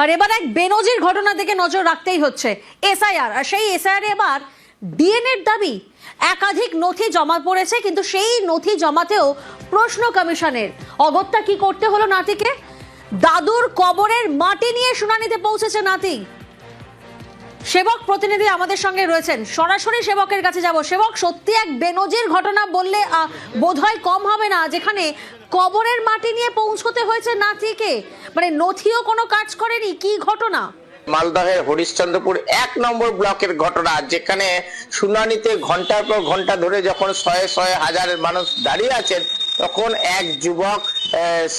আর এবার এক বেনজির ঘটনা দিকে নজর রাখতেই হচ্ছে। এসআইআর, আর সেই এসআইআর এবার ডিএনএর দাবি, একাধিক নথি জমা পড়েছে, কিন্তু সেই নথি জমাতেও প্রশ্ন কমিশনের। অগত্যা কি করতে হলো নাতিকে? দাদুর কবরের মাটি নিয়ে শুনানিতে পৌঁছেছে নাতি। সেবক প্রতিনিধি আমাদের সঙ্গে রয়েছেন। সরাসরি সেবকের কাছে যাব। সেবক, সত্যি এক বেনজির ঘটনা বললে বোধহয় কম হবে না, যেখানে কবরের মাটি নিয়ে পৌঁছতে হয়েছে নাতিকে। মানে নথিও কোনো কাজ করেনি, কি ঘটনা? মালদহের হরিশ্চন্দ্রপুর এক নম্বর ব্লকের ঘটনা, যেখানে শুনানিতে ঘণ্টার পর ঘণ্টা ধরে যখন শয়ে শয়ে হাজারের মানুষ দাঁড়িয়ে আছেন, তখন এক যুবক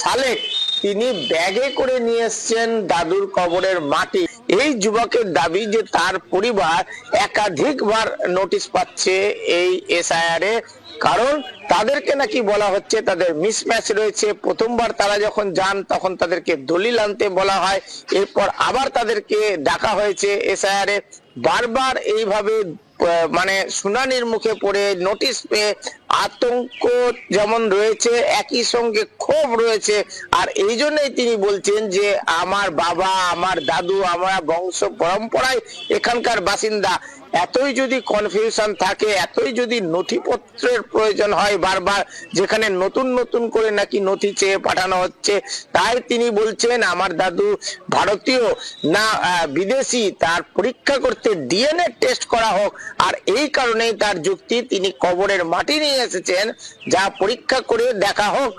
সালেক, তিনি ব্যাগে করে নিয়ে এসছেন দাদুর কবরের মাটি। এই যুবকের দাবি যে তার পরিবার একাধিকবার নোটিশ পাচ্ছে এই এসআইআর এ। কারণ তাদেরকে নাকি বলা হচ্ছে তাদের মিসম্যাচ রয়েছে। প্রথমবার তারা যখন যান, তখন তাদেরকে দলিল আনতে বলা হয়। এরপর আবার তাদেরকে ডাকা হয়েছে এসআইআর এ। বারবার এইভাবে মানে শুনানির মুখে পড়ে নোটিশ পেয়ে আতঙ্ক যেমন রয়েছে, একই সঙ্গে ক্ষোভ রয়েছে। আর এই জন্যই তিনি বলছেন যে, আমার বাবা, আমার দাদু, আমরা বংশ পরম্পরায় এখানকার বাসিন্দা। এতই যদি কনফিউশন থাকে, এতই যদি নথিপত্রের প্রয়োজন হয় বারবার, যেখানে নতুন নতুন করে নাকি নথি চেয়ে পাঠানো হচ্ছে, তাই তিনি বলছেন, আমার দাদু ভারতীয়, না বিদেশি, তার পরীক্ষা করতে ডিএনএ টেস্ট করা হোক। আর এই কারণেই তার যুক্তি, তিনি কবরের মাটি নিয়ে এসেছেন যা পরীক্ষা করে দেখা হোক।